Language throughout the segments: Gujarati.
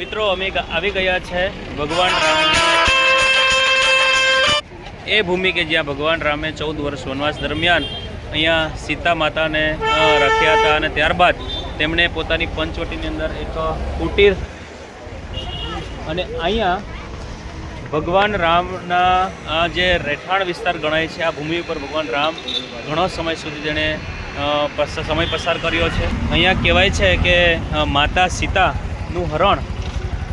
મિત્રો, અમે આવી ગયા છે ભગવાન રામ. એ ભૂમિ કે જ્યાં ભગવાન રામે ચૌદ વર્ષ વનવાસ દરમિયાન અહીંયા સીતા માતાને રાખ્યા હતા અને ત્યારબાદ તેમણે પોતાની પંચવટીની અંદર એક કુટીર અને અહીંયા ભગવાન રામના આ જે રહેઠાણ વિસ્તાર ગણાય છે, આ ભૂમિ ઉપર ભગવાન રામ ઘણો સમય સુધી તેણે સમય પસાર કર્યો છે. અહીંયા કહેવાય છે કે માતા સીતાનું હરણ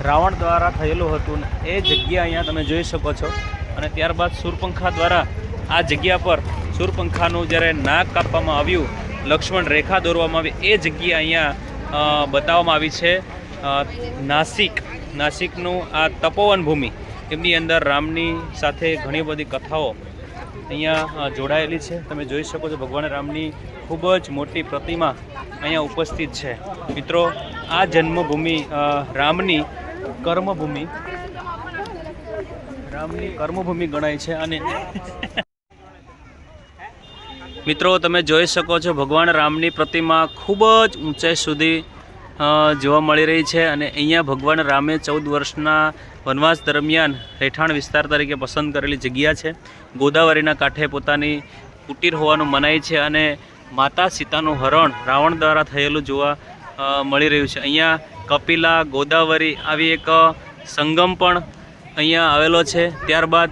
રાવણ દ્વારા થયેલું હતું ને એ જગ્યા અહીંયા તમે જોઈ શકો છો. અને ત્યારબાદ સુરપંખા દ્વારા આ જગ્યા પર સુરપંખાનું જ્યારે નાક કાપવામાં આવ્યું, લક્ષ્મણ રેખા દોરવામાં આવી, એ જગ્યા અહીંયા બતાવવામાં આવી છે. નાસિક, નાસિકનું આ તપોવન ભૂમિ, એમની અંદર રામની સાથે ઘણી બધી કથાઓ અહીંયા જોડાયેલી છે. તમે જોઈ શકો છો ભગવાન રામની ખૂબ જ મોટી પ્રતિમા અહીંયા ઉપસ્થિત છે. મિત્રો, આ જન્મભૂમિ રામની કર્મભૂમિ. રામની કર્મભૂમિ ગણાય છે અને મિત્રો, તમે જોઈ શકો છો, ભગવાન રામની પ્રતિમા ખૂબ જ ઊંચાઈ સુધી જોવા મળી રહી છે અને અહીંયા ભગવાન રામે ચૌદ વર્ષના વનવાસ દરમિયાન રહેઠાણ વિસ્તાર તરીકે પસંદ કરેલી જગ્યા છે. ગોદાવરીના કાંઠે પોતાની કુટીર હોવાનું મનાય છે અને માતા સીતાનું હરણ રાવણ દ્વારા થયેલું જોવા મળી રહ્યું છે. અહીંયા કપિલા ગોદાવરી આવી એક સંગમ પણ અહીંયા આવેલો છે. ત્યારબાદ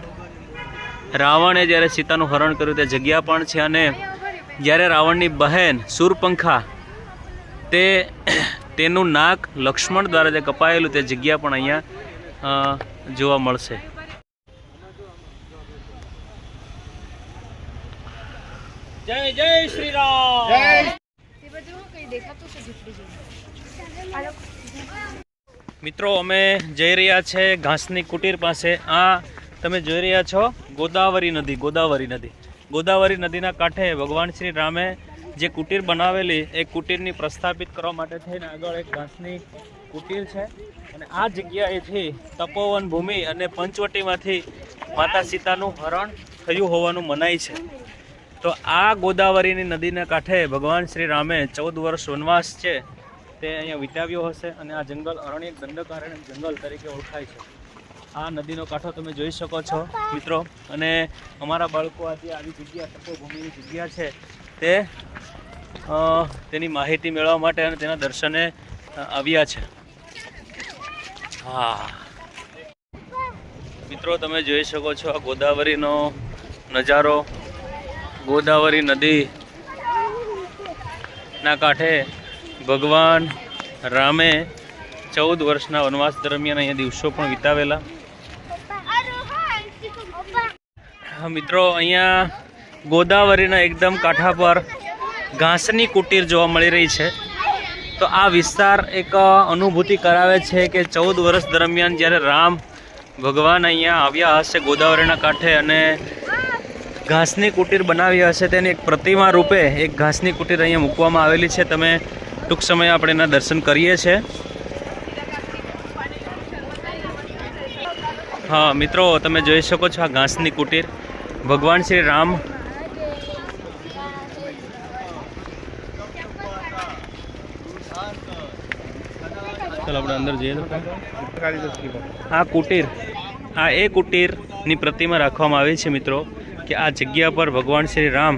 રાવણે જ્યારે સીતાનું હરણ કર્યું તે જગ્યા પણ છે અને જ્યારે રાવણની બહેન સૂરપંખા તે તેનું નાક લક્ષ્મણ દ્વારા જે કપાયેલું તે જગ્યા પણ અહીંયા જોવા મળશે. જય જય શ્રી રામ! મિત્રો, અમે જઈ રહ્યા છે ઘાસની કુટીર પાસે. આ તમે જોઈ રહ્યા છો, ગોદાવરી નદી ગોદાવરી નદી. ગોદાવરી નદીના કાંઠે ભગવાન શ્રી રામે જે કુટીર બનાવેલી, એ કુટીરની પ્રસ્થાપિત કરવા માટે થઈને આગળ એક ઘાસની કુટીર છે. અને આ જગ્યાએથી તપોવન ભૂમિ અને પંચવટીમાંથી માતા સીતાનું હરણ થયું હોવાનું મનાય છે. તો આ ગોદાવરીની નદીના કાંઠે ભગવાન શ્રી રામે ચૌદ વર્ષ વનવાસ છે, તે અહીંયા વિતાવ્યો હશે અને આ જંગલ અરણ્ય દંડકારણ્ય જંગલ તરીકે ઓળખાય છે. આ નદીનો કાંઠો તમે જોઈ શકો છો, મિત્રો. અને અમારા બાળકો આજે આવી જગ્યા, તપોભૂમિની જગ્યા છે, તે તેની માહિતી મેળવવા માટે અને તેના દર્શને આવ્યા છે. હા. મિત્રો, તમે જોઈ શકો છો આ ગોદાવરીનો નજારો. ગોદાવરી નદી ના કાંઠે ભગવાન રામે ચૌદ વર્ષના વનવાસ દરમિયાન અહીંયા દિવસો પણ વિતાવેલા. મિત્રો, અહીંયા ગોદાવરીના એકદમ કાંઠા પર ઘાસની કુટીર જોવા મળી રહી છે. તો આ વિસ્તાર એક અનુભૂતિ કરાવે છે કે ચૌદ વર્ષ દરમિયાન જ્યારે રામ ભગવાન અહીંયા આવ્યા હશે ગોદાવરીના કાંઠે અને ઘાસની કુટીર બનાવી હશે તેની એક પ્રતિમા રૂપે એક ઘાસની કુટીર અહીંયા મૂકવામાં આવેલી છે. તમે ટૂંક સમયે આપણે એના દર્શન કરીએ છીએ. હા મિત્રો તમે જોઈ શકો છો આ ઘાસની કુટીર. ભગવાન શ્રી રામ ચાલો આપણે અંદર જઈએ આ કુટીર આ એ કુટીરની પ્રતિમા રાખવામાં આવી છે મિત્રો. કે આ જગ્યા પર ભગવાન શ્રી રામ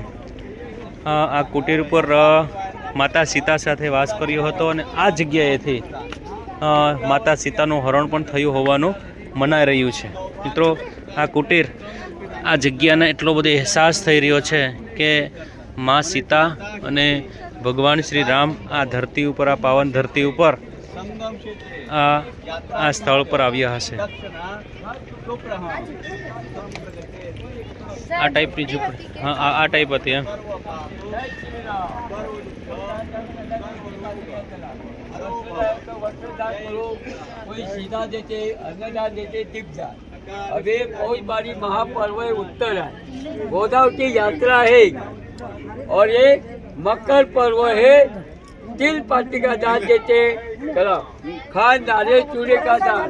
આ કુટીર ઉપર માતા સીતા સાથે વાસ કર્યો હતો અને આ જગ્યાએથી માતા સીતાનું હરણ પણ થયું હોવાનું મનાઈ રહ્યું છે. મિત્રો, આ કુટીર, આ જગ્યાને એટલો બધો અહેસાસ થઈ રહ્યો છે કે મા સીતા અને ભગવાન શ્રી રામ આ ધરતી ઉપર, આ પાવન ધરતી ઉપર, આ આ સ્થળ પર આવ્યા હશે. આ ટાઈપની ઝૂંપડી महापर्व उत्तर है। गोदाव की यात्रा है। और ये मकर पर्व है। तिल पाटी का दान देते। खान नारे चूड़े का दान।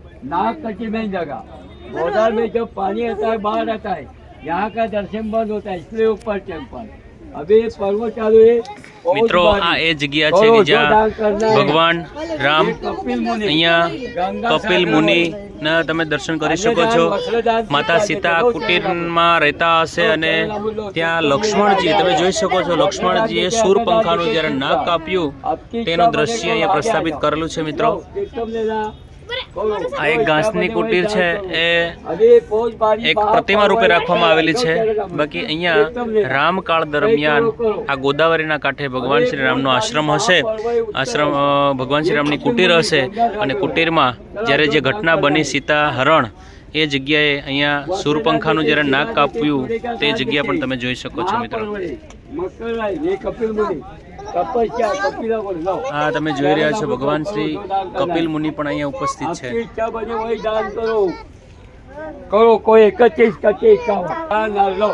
नाग कटी में जगह गोदार में जब पानी आता है बाढ़ आता है यहाँ का दर्शन बंद होता है इसलिए ऊपर टेम्पल अभी पर्व चालू है पौष મિત્રો बारी। આ એ જગ્યા છે કે જ્યાં ભગવાન રામ ये कपिल मुनि અહીંયા કપિલ મુનિ ના તમે દર્શન કરી શકો છો માતા સીતા કુટીરમાં રહેતા હશે અને ત્યાં લક્ષ્મણજી તમે જોઈ શકો છો લક્ષ્મણજીએ શૂરપંખાનું જ્યારે નાક કાપ્યું તેનું દ્રશ્ય અહીંયા પ્રસ્થાપિત કરેલું છે મિત્રો આ એક ઘાસની કુટીર છે એ એક પ્રતિમા રૂપે રાખવામાં આવેલી છે. બાકી અહીંયા રામકાળ દરમિયાન આ ગોદાવરીના કાંઠે ભગવાન શ્રી રામનો આશ્રમ હશે. આશ્રમ ભગવાન શ્રી રામની કુટીર હશે અને કુટીરમાં જ્યારે જે ઘટના બની સીતા હરણ એ જગ્યાએ અહીંયા સૂરપંખાનું જ્યારે નાક કાપ્યું તે જગ્યા પણ તમે જોઈ શકો છો મિત્રો. હા તમે જોઈ રહ્યા છો ભગવાન શ્રી કપિલ મુનિ પણ અહીંયા ઉપસ્થિત છે. કરો. કોઈ એક જ ચીજ કચી લો.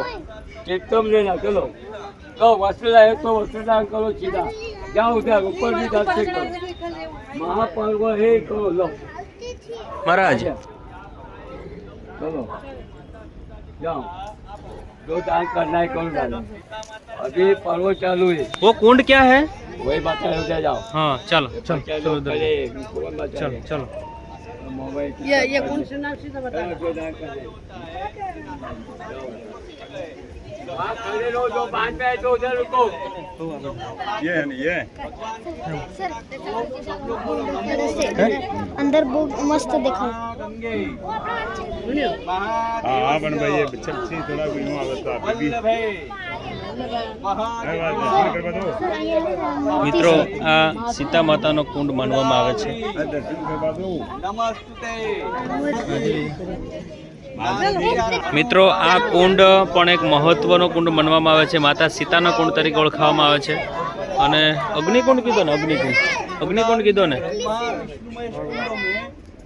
એકદમ તમને ના ચલો. તો વસ્ત્રદાન તો વસ્ત્રદાન કરો સીધા. જાઓ ત્યાં ઉપર બી દાન કરો. મહાપર્વ હે કરો લો. મહારાજ. ચલો. जाओ जो दान करना है कौन दान अभी पर्व चालू है। वो कुंड क्या है? वही बात उधर जाओ। हाँ चलो चलो चलो चलो चलो चलो। ये ये कौन से। नाम सीधा बता जो दान कर दे। वहाँ खड़े रहो जो बांध में है तो उधर रुको अंदर बहुत मस्त देखा હા પણ ભાઈ એ ચપસી થોડા કોઈ નું આવે તો આપે બી હા, વાત દર્શન કરવા દો. મિત્રો આ સીતા માતાનો કુંડ માનવામાં આવે છે આ દર્શન કરવા દો. મિત્રો આ કુંડ પણ એક મહત્વનો કુંડ માનવામાં આવે છે માતા સીતાના કુંડ તરીકે ઓળખાવામાં આવે છે અને અગ્નિકુંડ કીધો ને અગ્નિકુંડ અગ્નિકુંડ કીધો ને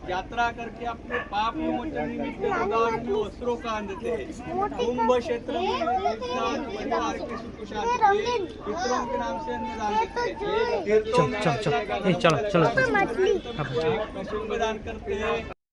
यात्रा करके अपने पाप विमोचन निमित्त गोदावरी में वस्त्रों का अंधते हैं कुंभ क्षेत्र में स्नान परिवार के सुख शांति के लिए पितरों के नाम से अन्नदान करते हैं तीर्थों में यात्रा का ચલો ચલો शुभ दान करते हैं